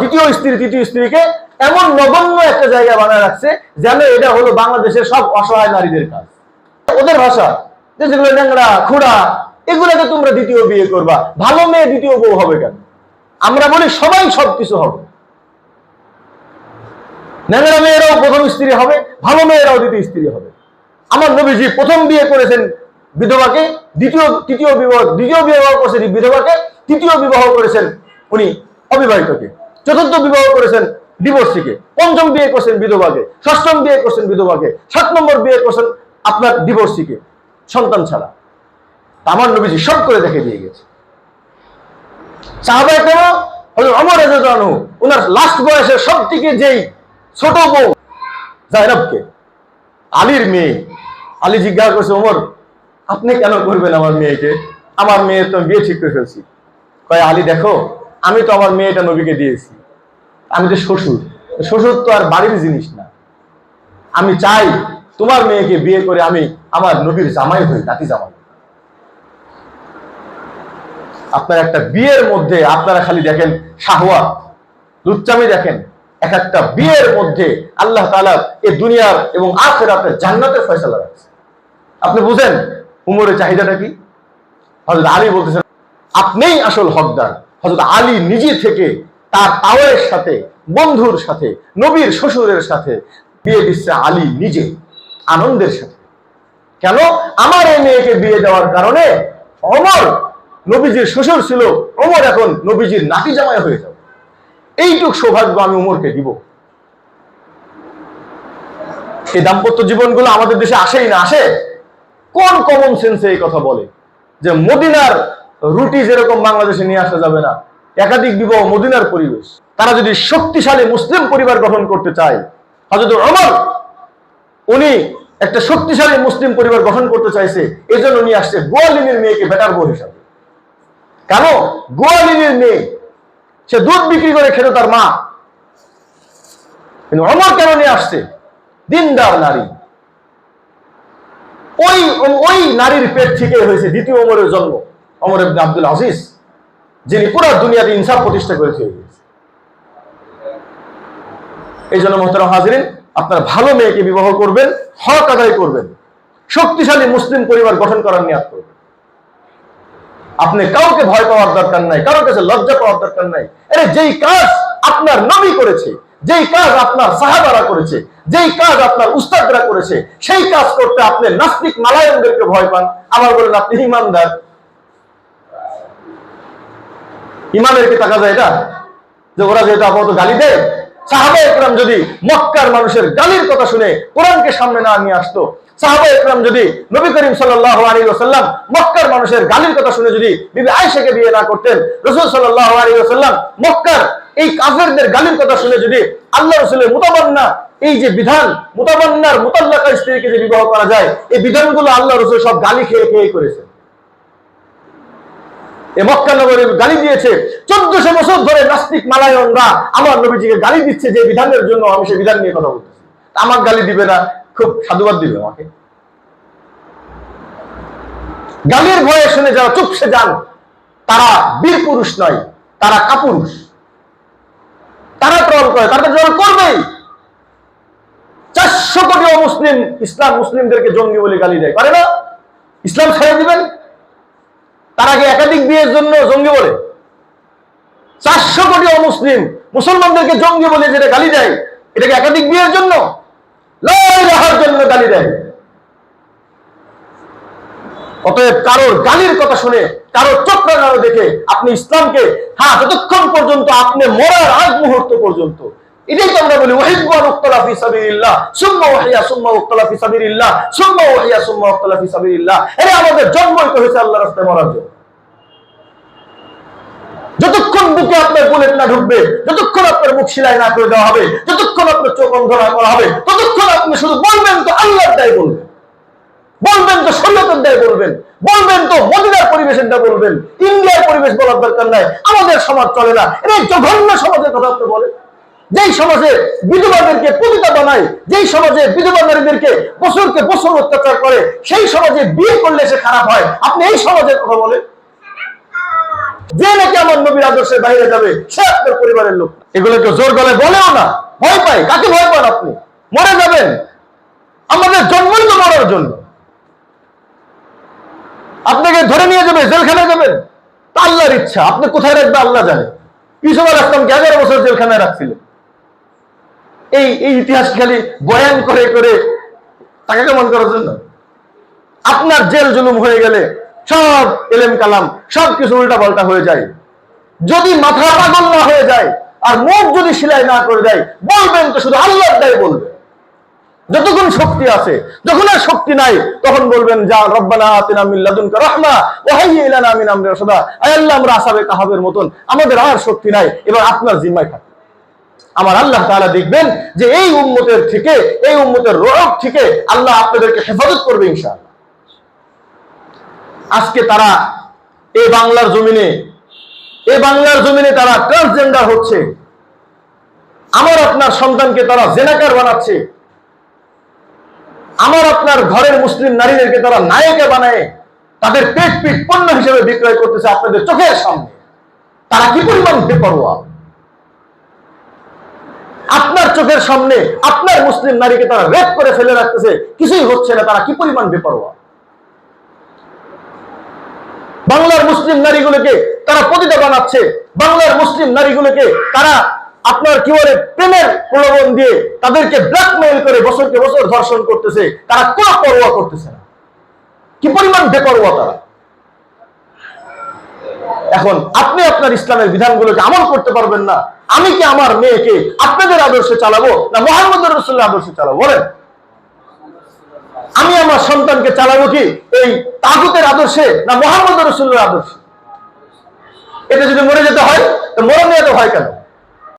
দ্বিতীয় স্ত্রী, তৃতীয় স্ত্রীকে এমন নগণ্য একটা জায়গা বানায় রাখছে যেন এটা হলো বাংলাদেশের সব অসহায় নারীদের কাজ। ওদের ভাষা, যেগুলো ন্যাংরা, খুড়া, এগুলোকে তোমরা দ্বিতীয় বিয়ে করবা। ভালো মেয়ে দ্বিতীয় বউ হবে কেন? আমরা বলি সবাই সব কিছু হবে। ন্যাংরা মেয়েরাও প্রথম স্ত্রী হবে, ভালো মেয়েরাও দ্বিতীয় স্ত্রী হবে। আমার নবীজি প্রথম বিয়ে করেছেন বিধবাকে, দ্বিতীয়, তৃতীয় বিবাহ, দ্বিতীয় বিবাহ করেছেন বিধবাকে, তৃতীয় বিবাহ করেছেন উনি অবিবাহিতকে। চতুর্থ বিবাহ করেছেন ডিভোর্সিকে, পঞ্চম বিয়ে করছেন বিধবাকে, ষষ্ঠম বিয়ে করছেন বিধবাকে, সাত নম্বর বিয়ে করছেন আপনার ডিভোর্সিকে, সন্তান ছাড়া। আমার নবীজি সব করে দেখে দিয়ে গেছে। সাহাবায় কেন অমর রাজু ওনার লাস্ট বয়সের সব থেকে যেই ছোট বউ জায়নবকে আলীর মেয়ে। আলী জিজ্ঞাসা করছে, ওমর, আপনি কেন করবেন আমার মেয়েকে? আমার মেয়ে তো বিয়ে ঠিক করে ফেলছি। কয়, আলী, দেখো আমি তো আমার মেয়েটা নবীকে দিয়েছি। আমি তো শ্বশুর। শ্বশুর তো আর বাড়ির জিনিস না। আমি চাই তোমার মেয়েকে বিয়ে করে আমি আমার নবীর জামাই হই নাতি জামাই। আপনার একটা বিয়ের মধ্যে আপনারা খালি দেখেন শাহওয়াত, লুচ্চামি দেখেন। এক একটা বিয়ের মধ্যে আল্লাহ তাআলা এই দুনিয়ার এবং আখের আপনার জান্নাতের ফয়সালা রাখছে। আপনি বুঝেন, উমরের চাহিদাটা কি? হযরত আলী বলতেছেন, আপনিই আসল হকদার। হযরত আলী নিজে থেকে তার তাওয়ের সাথে, বন্ধুর সাথে, নবীর শ্বশুরের সাথে বিয়ে দিচ্ছে আলী নিজে, আনন্দের সাথে। কেন? আমার এই মেয়েকে বিয়ে দেওয়ার কারণে অমর নবীজির শ্বশুর ছিল, অমর এখন নবীজির নাতি জামাই হয়ে যাবে। এইটুক সৌভাগ্য আমি উমরকে দিব। এই দাম্পত্য জীবনগুলো আমাদের দেশে আসেই না আসে? কোন কমন সেন্সে এই কথা বলে? যে মদিনার রুটি যেরকম বাংলাদেশে নিয়ে আসা যাবে না, একাধিক বিবাহ মদিনার পরিবেশ। তারা যদি শক্তিশালী মুসলিম পরিবার গঠন করতে চায় হজরত অমর উনি একটা শক্তিশালী মুসলিম পরিবার গঠন করতে চাইছে, এজন্য নিয়ে আসছে গোয়ালিনীর মেয়েকে বেটার বউ হিসাবে। কেন? গোয়ালিনীর মেয়ে, সে দুধ বিক্রি করে খেত তার মা। কিন্তু অমর কেন নিয়ে আসছে? দিনদার নারী। ওই ওই নারীর পেট থেকে হয়েছে, দ্বিতীয় অমরের জন্ম। অমর ইবনে আব্দুল আজিজ, যিনি পুরো দুনিয়াতে ইনসাফ প্রতিষ্ঠা করে থেকে গেছে এই জন্য মোহতারাম হাজরিন, আপনার ভালো মেয়েকে বিবাহ করবেন, হক আদায় করবেন, শক্তিশালী মুসলিম পরিবার গঠন করার নিয়াদ করবেন। আপনি কাউকে ভয় পাওয়ার দরকার নাই কারোর কাছে লজ্জা পাওয়ার দরকার নাই। আরে যেই কাজ আপনার নবী করেছে, যেই কাজ আপনার সাহাবারা করেছে, যেই কাজ আপনার উস্তাদরা করেছে, সেই কাজ করতে আপনি নাস্তিক মালায়নদেরকে ভয় পান। আবার বলেন, আপনি ইমানদার। ইমানের কি টাকা যায় এটা? যে ওরা যেহেতু আপাতত গালি দেয় সাহাবা একরাম যদি মক্কার মানুষের গালির কথা শুনে কোরআনকে সামনে না নিয়ে আসতো, সাহাবা একরাম যদি নবী করিম সাল্লাহ আলী ওসাল্লাম মক্কার মানুষের গালির কথা শুনে যদি বিবি আয়েশাকে বিয়ে না করতেন, রসুল সাল্লাহ আলী ওসাল্লাম মক্কার এই কাফেরদের গালির কথা শুনে যদি আল্লাহ রসুলের মুতাবান্না, এই যে বিধান, মুতাবান্নার মুতাল্লাকা স্ত্রীকে যে বিবাহ করা যায়, এই বিধানগুলো আল্লাহ রসুল সব গালি খেয়ে খেয়ে করেছে। মক্কা নগরের গালি দিয়েছে। চোদ্দশো বছর ধরে নাস্তিক মালায়নরা আমার নবীজিকে গালি দিচ্ছে যে বিধানের জন্য আমি সেই বিধান নিয়ে কথা বলতেছি। আমার গালি দিবে না, খুব সাধুবাদ দিবে আমাকে। গালির ভয়ে শুনে যারা চুপসে যান, তারা বীর পুরুষ নয়, তারা কাপুরুষ। তারা ট্রল করে, তারা ট্রল করবেই। চারশো কোটি মুসলিম, ইসলাম মুসলিমদেরকে জঙ্গি বলে গালি দেয়, পারে না? ইসলাম ছেড়ে দিবেন? তার আগে একাধিক বিয়ের জন্য জঙ্গি বলে। চারশো কোটি অমুসলিম মুসলমানদেরকে জঙ্গি বলে যেটা গালি দেয়, এটাকে একাধিক বিয়ের জন্য জন্য গালি দেয়। অতএব কারোর গালির কথা শুনে, কারোর চক্রানো দেখে আপনি ইসলামকে হ্যাঁ যতক্ষণ পর্যন্ত আপনি মরার আগ মুহূর্ত পর্যন্ত এটাই তো আমরা বলি ফি সাবিলিল্লাহ। সুম্মা ওয়াহিয়া, সুম্মা ফি সাবিলিল্লাহ। সুম্মা ওয়াহিয়া, সুম্মা ফি সাবিলিল্লাহ। এরে আমাদের জন্মই তো হয়েছে আল্লাহর রাস্তায় মরার জন্য। যতক্ষণ বুকে আপনার বুলেট না ঢুকবে, যতক্ষণ আপনার মুখ সিলাই না করে দেওয়া হবে, যতক্ষণ আপনার চোখ অন্ধ না করা হবে, ততক্ষণ আপনি শুধু বলবেন তো আল্লাহর দায় বলবেন। বলবেন তো শরীয়তের দায় বলবেন। বলবেন তো মদিনার পরিবেশের দায় বলবেন। ইন্ডিয়ার পরিবেশ বলার দরকার নাই। আমাদের সমাজ চলে না। এটা জঘন্য সমাজের কথা আপনি বলেন। যেই সমাজে বিধবাদেরকে পতিতা বানায়, যেই সমাজে বিধবা নারীদেরকে বছরকে বছর অত্যাচার করে, সেই সমাজে বিয়ে করলে সে খারাপ হয়। আপনি এই সমাজের কথা বলেন। যে নাকি আমার নবীর আদর্শের বাইরে যাবে, সে আপনার পরিবারের লোক। এগুলোকে জোর গলে বলেও না। ভয় পাই কাকে ভয় পান আপনি? মরে যাবেন। আমাদের জন্মই তো মরার জন্য। আপনাকে ধরে নিয়ে যাবে, জেলখানায় যাবেন। তা আল্লাহর ইচ্ছা। আপনি কোথায় রাখবে, আল্লাহ জানে। ইসুফ আসলামকে এগারো বছর জেলখানায় রাখছিলেন। এই এই ইতিহাস খালি বয়ান করে করে টাকা কামান করার জন্য। আপনার জেল জুলুম হয়ে গেলে সব এলেম কালাম সব কিছু উল্টা পাল্টা হয়ে যায়। যদি মাথা পাগল না হয়ে যায়, আর মুখ যদি সেলাই না করে দেয়, বলবেন তো শুধু আল্লাহর দায় বলবেন যতক্ষণ শক্তি আছে, যখন আর শক্তি নাই, তখন বলবেন, যা রব্বানা আতিনা মিন লাদুনকা রাহমা, ওয়া হাইয়্যি লানা মিন আমরিনা রাশাদা। আল্লাহ, আমরা আসাবে কাহাবের মতন আমাদের আর শক্তি নাই, এবার আপনার জিম্মায় থাকে। আমার আল্লাহ তাআলা দেখবেন যে এই উম্মতের থেকে, এই উম্মতের রোগ থেকে আল্লাহ আপনাদেরকে হেফাজত করবে ইনশাআল্লাহ। আজকে তারা এই বাংলার জমিনে এই বাংলার জমিনে তারা ট্রান্সজেন্ডার হচ্ছে? আমার আপনার সন্তানকে তারা জেনাকার বানাচ্ছে। আমার আপনার ঘরের মুসলিম নারীদেরকে তারা নায়িকা বানায়। তাদের পেট পিট পণ্য হিসেবে বিক্রয় করতেছে আপনাদের চোখের সামনে। তারা কি পরিমাণ বেপরোয়া? আপনার চোখের সামনে আপনার মুসলিম নারীকে তারা রেপ করে ফেলে রাখতেছে, কিছুই হচ্ছে না, তারা কি পরিমাণ বেপরোয়া? বাংলার মুসলিম নারীগুলোকে তারা পতিতা বানাচ্ছে, বাংলার মুসলিম নারীগুলোকে তারা আপনার কি বলে, প্রেমের প্রলোভন দিয়ে তাদেরকে ব্ল্যাকমেইল করে বছরকে বছর ধর্ষণ করতেছে, তারা কোনো পরোয়া করতেছে না। কি পরিমাণ বেপরোয়া তারা? এখন আপনি আপনার ইসলামের বিধানগুলোকে আমল করতে পারবেন না। আমি কি আমার মেয়েকে আপনাদের আদর্শে চালাবো না মোহাম্মদ রসুল্লাহ আদর্শে চালাবো? বলেন। আমি আমার সন্তানকে চালাবো কি এই তাগুতের আদর্শে না মোহাম্মদ রসুল্লাহ আদর্শে? এটা যদি মরে যেতে হয়, তো মরে যেতে তো হয় কেন?